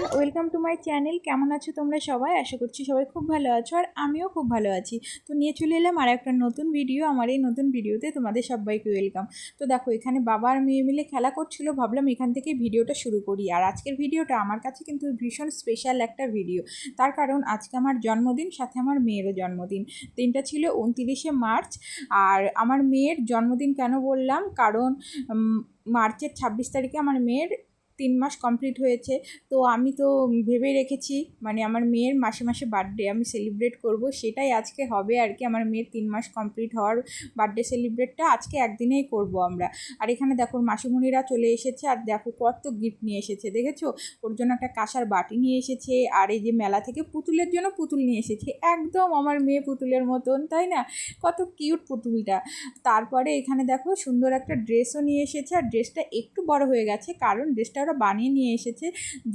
everyone, welcome to my channel. কেমন আছো তোমরা সবাই? আশা করছি সবাই খুব ভালো আছো আর আমিও খুব ভালো আছি। তো নিয়ে চলে এলাম আর একটা নতুন ভিডিও আমার এই নতুন ভিডিওতে তোমাদের সবাইকে ওয়েলকাম। তো দেখো, এখানে বাবা আর মেয়ে মিলে খেলা করছিল, ভাবলাম এখান থেকে ভিডিওটা শুরু করি। আর আজকের ভিডিওটা আমার কাছে কিন্তু ভীষণ স্পেশাল একটা ভিডিও তার কারণ আজকে আমার জন্মদিন, সাথে আমার মেয়েরও জন্মদিন। দিনটা ছিল উনতিরিশে মার্চ। আর আমার মেয়ের জন্মদিন কেন বললাম? কারণ মার্চের ছাব্বিশ তারিখে আমার মেয়ের তিন মাস কমপ্লিট হয়েছে। তো আমি তো ভেবে রেখেছি মানে আমার মেয়ের মাসে মাসে বার্থডে আমি সেলিব্রেট করব, সেটাই আজকে হবে আর কি। আমার মেয়ের তিন মাস কমপ্লিট হওয়ার বার্থডে সেলিব্রেটটা আজকে একদিনেই করব আমরা। আর এখানে দেখো মাসিমণিরা চলে এসেছে, আর দেখো কত গিফট নিয়ে এসেছে, দেখেছ? ওর জন্য একটা কাঁসার বাটি নিয়ে এসেছে, আর এই যে মেলা থেকে পুতুলের জন্য পুতুল নিয়ে এসেছে। একদম আমার মেয়ে পুতুলের মতন, তাই না? কত কিউট পুতুলটা। তারপরে এখানে দেখো সুন্দর একটা ড্রেসও নিয়ে এসেছে, আর ড্রেসটা একটু বড় হয়ে গেছে, কারণ ড্রেসটা ওরা বানিয়ে নিয়ে এসেছে।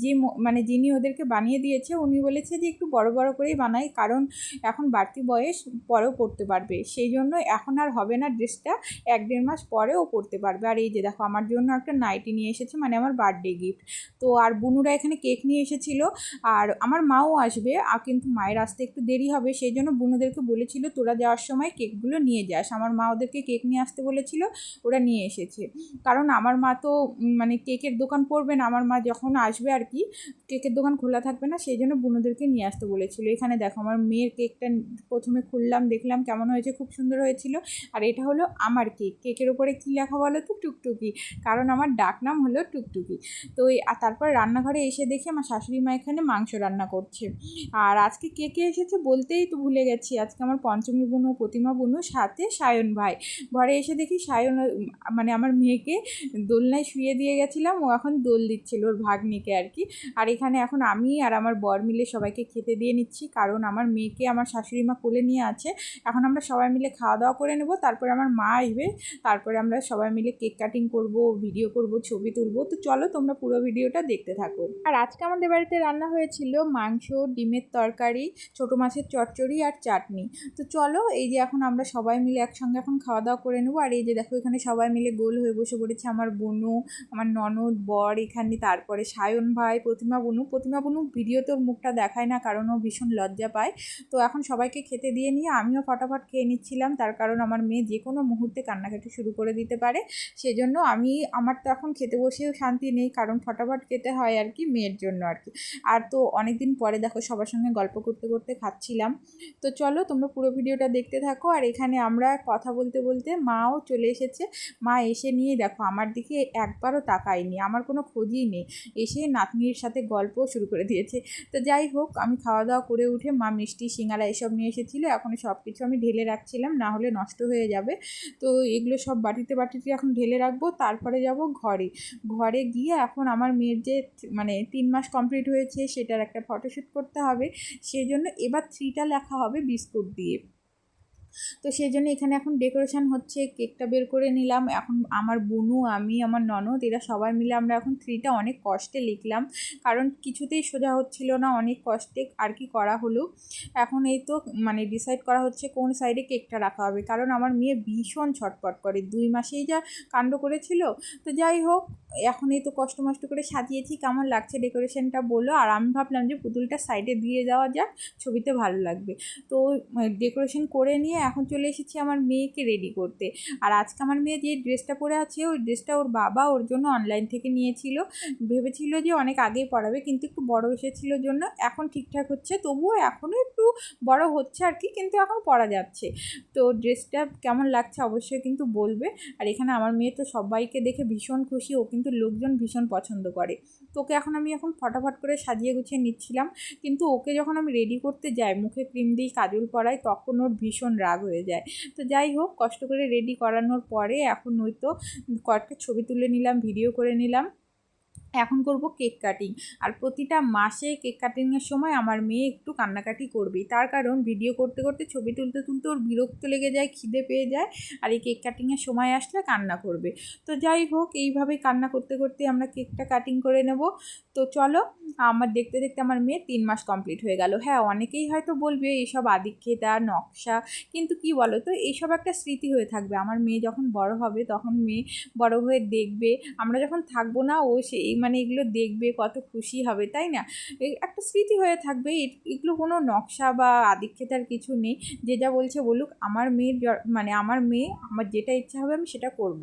যে মানে যিনি ওদেরকে বানিয়ে দিয়েছে, উনি বলেছে যে একটু বড় বড় করেই বানাই, কারণ এখন বাড়তি বয়স পরেও পড়তে পারবে। সেই জন্য এখন আর হবে না ড্রেসটা, এক দেড় মাস পরেও পড়তে পারবে। আর এই যে দেখো, আমার জন্য একটা নাইটি নিয়ে এসেছে মানে আমার বার্থডে গিফট। তো আর বুনুরা এখানে কেক নিয়ে এসেছিল, আর আমার মাও আসবে আর কিন্তু মায়ের আসতে একটু দেরি হবে, সেই জন্য বুনুদেরকে বলেছিল, তোরা যাওয়ার সময় কেকগুলো নিয়ে যাস। আমার মা ওদেরকে কেক নিয়ে আসতে বলেছিল, ওরা নিয়ে এসেছে। কারণ আমার মা তো মানে কেকের দোকান পড়বে না আমার মা যখন আসবে আর কি, কেকের দোকান খোলা থাকবে না, সেই জন্য বুনুদেরকে নিয়ে আসতে বলেছিল। এখানে দেখো আমার মেয়ের কেকটা প্রথমে খুললাম, দেখলাম কেমন হয়েছে, খুব সুন্দর হয়েছিল। আর এটা হলো আমার কেক। কেকের ওপরে কী লেখা বলো তো? টুকটুকি। কারণ আমার ডাক নাম হলো টুকটুকি। তো আর তারপর রান্নাঘরে এসে দেখি আমার শাশুড়ি মা এখানে মাংস রান্না করছে। আর আজকে কে কে এসেছে বলতেই তো ভুলে গেছি। আজকে আমার পঞ্চমী বুনু, প্রতিমা বুনু, সাথে সায়ন ভাই। ঘরে এসে দেখি সায়ন মানে আমার মেয়েকে দোলনায় শুয়ে দিয়ে গেছিলাম। ও এখন দোল দিচ্ছিল ওর ভাগ্নিকে আর কি। আর এখানে এখন আমি আর আমার বর মিলে সবাইকে খেতে দিয়ে নিচ্ছি, কারণ আমার মেয়েকে আমার শাশুড়ি মা কোলে নিয়ে আছে। এখন আমরা সবাই মিলে খাওয়া দাওয়া করে নেব, তারপরে আমার মা আসবে, তারপরে আমরা সবাই মিলে কেক কাটিং করব, ভিডিও করব, ছবি তুলবো। তো চলো তোমরা পুরো ভিডিওটা দেখতে থাকো। আর আজকে আমাদের বাড়িতে রান্না হয়েছিল মাংস, ডিমের তরকারি, ছোটো মাছের চচ্চড়ি আর চাটনি। তো চলো এই যে এখন আমরা সবাই মিলে একসঙ্গে এখন খাওয়া দাওয়া করে নেব। আর এই যে দেখো এখানে সবাই মিলে গোল হয়ে বসে পড়েছে আমার বোনু, আমার ননদ, বর এখানে তারপরে সায়ন ভাই, প্রতিমা বনু। প্রতিমা বনু ভিডিওতে ওর মুখটা দেখায় না, কারণ ও ভীষণ লজ্জা পায়। তো এখন সবাইকে খেতে দিয়ে নিয়ে আমিও ফটাফট খেয়ে নিচ্ছিলাম। তার কারণ আমার মেয়ে যে কোনো মুহূর্তে কান্নাকাটি শুরু করে দিতে পারে। সেজন্য আমি, আমার তো এখন খেতে বসেও শান্তি নেই, কারণ ফটাফট খেতে হয় আর কি মেয়ের জন্য আর কি। আর তো অনেক দিন পরে দেখো সবার সঙ্গে গল্প করতে করতে খাচ্ছিলাম। তো চলো তোমরা পুরো ভিডিওটা দেখতে থাকো। আর এখানে আমরা কথা বলতে বলতে মাও চলে এসেছে। মা এসে নিয়ে দেখো, আমার দিকে একবারও তাকায়নি। আমার কোনো খোঁজই নেই। এসে নাতনির সাথে গল্প শুরু করে দিয়েছে। তো যাই হোক, আমি খাওয়া দাওয়া করে উঠে মা মিষ্টি, সিঙ্গারা এসব নিয়ে এসেছিল। এখন সব কিছু আমি ঢেলে রাখছিলাম, না হলে নষ্ট হয়ে যাবে। তো এগুলো সব বাটিতে বাটিতে এখন ঢেলে রাখব, তারপরে যাব ঘরে। ঘরে গিয়ে এখন আমার মেয়ের যে মানে তিন মাস কমপ্লিট হয়েছে, সেটার একটা ফটোশ্যুট করতে হবে। সেই জন্য এবার থ্রিটা লেখা হবে বিস্কুট দিয়ে। তো সেই জন্য এখানে এখন ডেকোরেশন হচ্ছে কেকটা বের করে নিলাম। এখন আমার বুনু, আমি, আমার ননদ, এরা সবাই মিলে আমরা এখন থ্রিটা অনেক কষ্টে লিখলাম। কারণ কিছুতেই সোজা হচ্ছিল না, অনেক কষ্টে আর কি করা হলো। এখন এই তো মানে ডিসাইড করা হচ্ছে কোন সাইডে কেকটা রাখা হবে। কারণ আমার মেয়ে ভীষণ ছটপট করে, দুই মাসেই যা কাণ্ড করেছিল। তো যাই হোক এখন এই তো কষ্ট মষ্ট করে সাজিয়েছি, কেমন লাগছে ডেকোরেশনটা বলো। আর আমি ভাবলাম যে পুতুলটা সাইডে দিয়ে দেওয়া যাক, ছবিতে ভালো লাগবে। তো ডেকোরেশন করে নিয়ে এখন চলে এসেছি আমার মেয়েকে রেডি করতে। আর আজকে আমার মেয়ে যে ড্রেসটা পরে আছে, ওই ড্রেসটা ওর বাবা ওর জন্য অনলাইন থেকে নিয়েছিল। ভেবেছিল যে অনেক আগেই পড়াবে কিন্তু একটু বড় এসেছিল জন্য, এখন ঠিকঠাক হচ্ছে। তবুও এখনও একটু বড় হচ্ছে আর কি, কিন্তু এখন পরা যাচ্ছে। তো ড্রেসটা কেমন লাগছে অবশ্যই কিন্তু বলবে। আর এখানে আমার মেয়ে তো সবাইকে দেখে ভীষণ খুশি, ও কিন্তু লোকজন ভীষণ পছন্দ করে। তো ওকে এখন আমি এখন ফটাফট করে সাজিয়ে গুছিয়ে নিচ্ছিলাম, কিন্তু ওকে যখন আমি রেডি করতে যাই, মুখে ক্রিম দিই, কাজল পরাই তখন ওর ভীষণ রাগ হয়ে যায়। তো যাই হোক, কষ্ট করে রেডি করানোর পরে এখন ওই তো কয়েকটা ছবি তুলে নিলাম ভিডিও করে নিলাম। এখন করব কেক কাটিং। আর প্রতিটা মাসে কেক কাটিংয়ের সময় আমার মেয়ে একটু কান্নাকাটি করবেই। তার কারণ ভিডিও করতে করতে, ছবি তুলতে তুলতে ওর বিরক্ত লেগে যায়, খিদে পেয়ে যায় আর এই কেক কাটিংয়ের সময় আসলে কান্না করবে। তো যাই হোক এইভাবেই কান্না করতে করতে আমরা কেকটা কাটিং করে নেব। তো চলো, আমার দেখতে দেখতে আমার মেয়ে তিন মাস কমপ্লিট হয়ে গেল। হ্যাঁ অনেকেই হয়তো বলবে এইসব আদিক্ষেতা, নকশা, কিন্তু কি বলো তো এইসব একটা স্মৃতি হয়ে থাকবে। আমার মেয়ে যখন বড় হবে, তখন মেয়ে বড় হয়ে দেখবে। আমরা যখন থাকব না, ও সেই মানে এগুলো দেখবে, কত খুশি হবে, তাই না? একটা স্মৃতি হয়ে থাকবে এগুলো কোনো নকশা বা আদিক্ষেতার কিছু নেই। যে যা বলছে বলুক, আমার মেয়ের মানে আমার মেয়ে, আমার যেটা ইচ্ছা হবে আমি সেটা করব।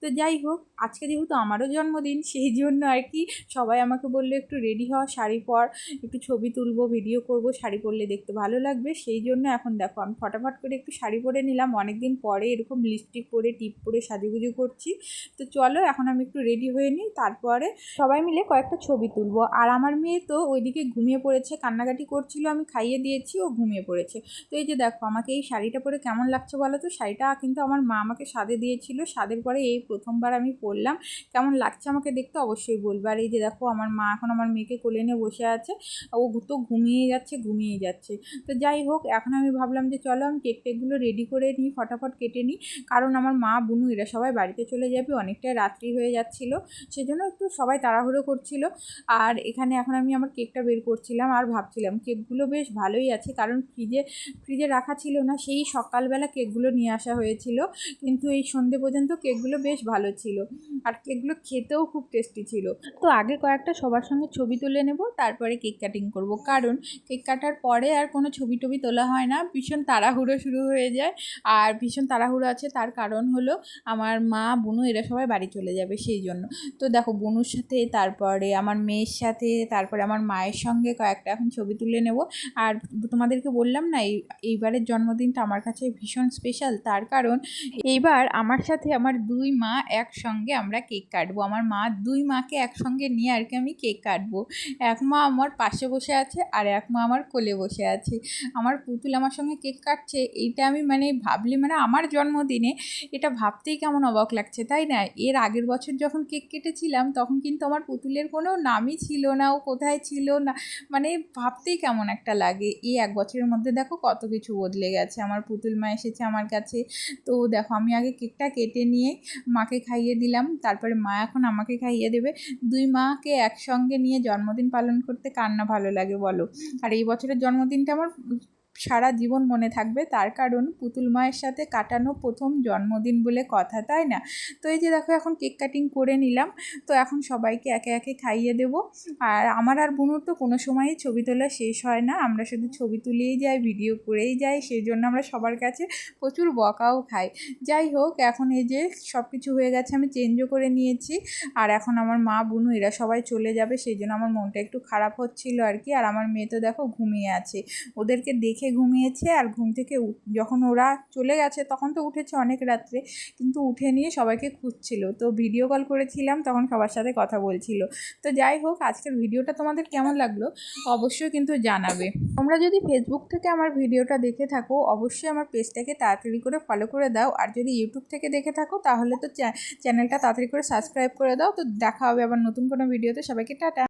তো যাই হোক, আজকে যেহেতু আমারও জন্মদিন, সেই জন্য আর কি সবাই আমাকে বলল একটু রেডি হওয়া শাড়ি পর, একটু ছবি তুলবো, ভিডিও করব, শাড়ি পরলে দেখতে ভালো লাগবে। সেই জন্য এখন দেখো, আমি ফটাফট করে একটু শাড়ি পরে নিলাম। অনেক দিন পরে এরকম লিপস্টিক পরে, টিপ পরে সাজুগুজু করছি। তো চলো, এখন আমি একটু রেডি হয়ে নিই, তারপরে সবাই মিলে কয়েকটা ছবি তুলবো। আর আমার মেয়ে তো ওইদিকে ঘুমিয়ে পড়েছে, কান্নাকাটি করছিল, আমি খাইয়ে দিয়েছি, ও ঘুমিয়ে পড়েছে। তো এই যে দেখো, আমাকে এই শাড়িটা পরে কেমন লাগছে বলো তো? শাড়িটা কিন্তু আমার মা আমাকে সাদে দিয়েছিল, সাদের পরে এই প্রথমবার আমি পরলাম। কেমন লাগছে আমাকে দেখতে অবশ্যই বলবে। আর এই যে দেখো, আমার মা এখন আমার মেয়েকে কোলে নিয়ে বসে আছে। ও তো ঘুমিয়ে যাচ্ছে ঘুমিয়ে যাচ্ছে। তো যাই হোক, এখন আমি ভাবলাম যে চলো আমি কেক টেকগুলো রেডি করে নিই, ফটাফট কেটে নিই। কারণ আমার মা, বুনু, এরা সবাই বাড়িতে চলে যাবে, অনেকটাই রাত্রি হয়ে যাচ্ছিল। সেজন্য একটু সবাই তাড়াহুড়ো করছিল। আর এখানে এখন আমি আমার কেকটা বের করছিলাম আর ভাবছিলাম কেকগুলো বেশ ভালোই আছে, কারণ ফ্রিজে ফ্রিজে রাখা ছিল না, সেই সকালবেলা কেকগুলো নিয়ে আসা হয়েছিল। কিন্তু এই সন্ধে পর্যন্ত কেকগুলো বেশ ভালো ছিল আর কেকগুলো খেতেও খুব টেস্টি ছিল। তো আগে কয়েকটা সবার সঙ্গে ছবি তুলে নেব, তারপরে কেক কাটিং করব। কারণ কেক কাটার পরে আর কোনো ছবি টবি তোলা হয় না, ভীষণ তাড়াহুড়ো শুরু হয়ে যায়। আর ভীষণ তাড়াহুড়ো আছে, তার কারণ হলো আমার মা বুনু এরা সবাই বাড়ি চলে যাবে, সেই জন্য। তো দেখো, বুনুর সাথে তারপরে আমার মেয়ের সাথে, তারপরে আমার মায়ের সঙ্গে কয়েকটা এখন ছবি তুলে নেব। আর তোমাদেরকে বললাম না, এই, এইবারের জন্মদিনটা আমার কাছে ভীষণ স্পেশাল তার কারণ, এইবার আমার সাথে আমার দুই মা একসঙ্গে আমরা কেক কাটবো। আমার মা দুই মাকে একসঙ্গে নিয়ে আর কি আমি কেক কাটবো। এক মা আমার পাশে বসে আছে আর এক মা আমার কোলে বসে আছে। আমার পুতুল আমার সঙ্গে কেক কাটছে, এইটা আমি মানে ভাবলি মানে আমার জন্মদিনে এটা ভাবতেই কেমন অবাক লাগছে, তাই না? এর আগের বছর যখন কেক কেটেছিলাম, তখন কিন্তু আমার পুতুলের কোনো নামই ছিল না, ও কোথায় ছিল না মানে ভাবতেই কেমন একটা লাগে। এই এক বছরের মধ্যে দেখো কত কিছু বদলে গেছে। আমার পুতুল মা এসেছে আমার কাছে। তো দেখো আমি আগে কেকটা কেটে নিয়ে মাকে খাইয়ে দিলাম। তারপরে মা এখন আমাকে খাইয়ে দেবে। দুই মাকে একসঙ্গে নিয়ে জন্মদিন পালন করতে কার না ভালো লাগে বলো? আর এই বছরের জন্মদিনটা আমার সারা জীবন মনে থাকবে। তার কারণ পুতুল মায়ের সাথে কাটানো প্রথম জন্মদিন বলে কথা, তাই না? তো এই যে দেখো, এখন কেক কাটিং করে নিলাম। তো এখন সবাইকে একে একে খাইয়ে দেব। আর আমার আর বুনুর তো কোনো সময়ই ছবি তোলা শেষ হয় না। আমরা শুধু ছবি তুলেই যাই, ভিডিও করেই যাই। সেই জন্য আমরা সবার কাছে প্রচুর বকাও খাই। যাই হোক, এখন এই যে সব কিছু হয়ে গেছে, আমি চেঞ্জও করে নিয়েছি। আর এখন আমার মা, বুনু, এরা সবাই চলে যাবে। সেই জন্য আমার মনটা একটু খারাপ হচ্ছিল আর কি। আর আমার মেয়ে তো দেখো, ঘুমিয়ে আছে। ওদেরকে দেখে ঘুমিয়েছে আর ঘুম থেকে যখন ওরা চলে গেছে তখন তো উঠেছে অনেক রাত্রে, কিন্তু উঠে নিয়ে সবাইকে খুঁজছিল। তো ভিডিও কল করেছিলাম, তখন সবার সাথে কথা বলছিল। তো যাই হোক, আজকের ভিডিওটা তোমাদের কেমন লাগল অবশ্যই কিন্তু জানাবে। তোমরা যদি ফেসবুক থেকে আমার ভিডিওটা দেখে থাকো, অবশ্যই আমার পেজটাকে তাড়াতাড়ি করে ফলো করে দাও। আর যদি ইউটিউব থেকে দেখে থাকো, তাহলে তো চ্যানেলটা তাড়াতাড়ি করে সাবস্ক্রাইব করে দাও। তো দেখা হবে আবার নতুন কোনো ভিডিওতে সবাইকে টাটা।